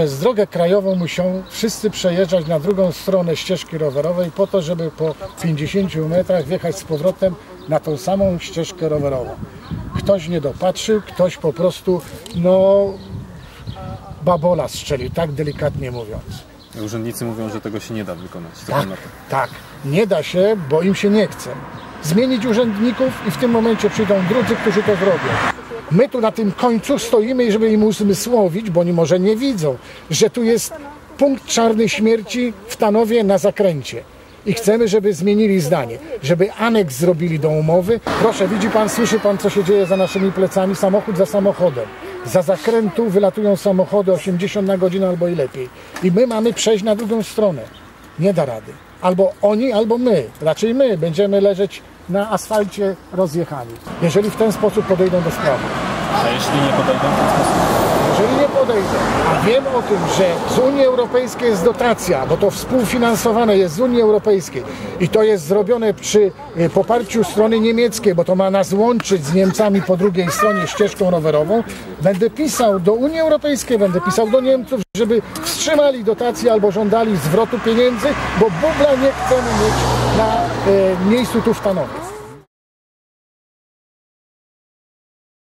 przez drogę krajową muszą wszyscy przejeżdżać na drugą stronę ścieżki rowerowej po to, żeby po 50 metrach wjechać z powrotem na tą samą ścieżkę rowerową. Ktoś nie dopatrzył, ktoś po prostu, no, babola strzelił, tak delikatnie mówiąc. Urzędnicy mówią, że tego się nie da wykonać. Tak, tak. Nie da się, bo im się nie chce. Zmienić urzędników i w tym momencie przyjdą drudzy, którzy to zrobią. My tu na tym końcu stoimy, żeby im uzmysłowić, bo oni może nie widzą, że tu jest punkt czarnej śmierci w Tanowie na zakręcie. I chcemy, żeby zmienili zdanie, żeby aneks zrobili do umowy. Proszę, widzi pan, słyszy pan, co się dzieje za naszymi plecami, samochód za samochodem. Za zakrętu wylatują samochody 80 na godzinę albo i lepiej. I my mamy przejść na drugą stronę. Nie da rady. Albo oni, albo my. Raczej my będziemy leżeć na asfalcie rozjechani. Jeżeli w ten sposób podejdą do sprawy. A jeśli nie podejdą w ten sposób? Jeżeli nie podejdą, a wiem o tym, że z Unii Europejskiej jest dotacja, bo to współfinansowane jest z Unii Europejskiej i to jest zrobione przy e, poparciu strony niemieckiej, bo to ma nas łączyć z Niemcami po drugiej stronie ścieżką rowerową, będę pisał do Unii Europejskiej, będę pisał do Niemców, żeby wstrzymali dotacje albo żądali zwrotu pieniędzy, bo bubla nie chcemy mieć na e, miejscu tu w Stanowie.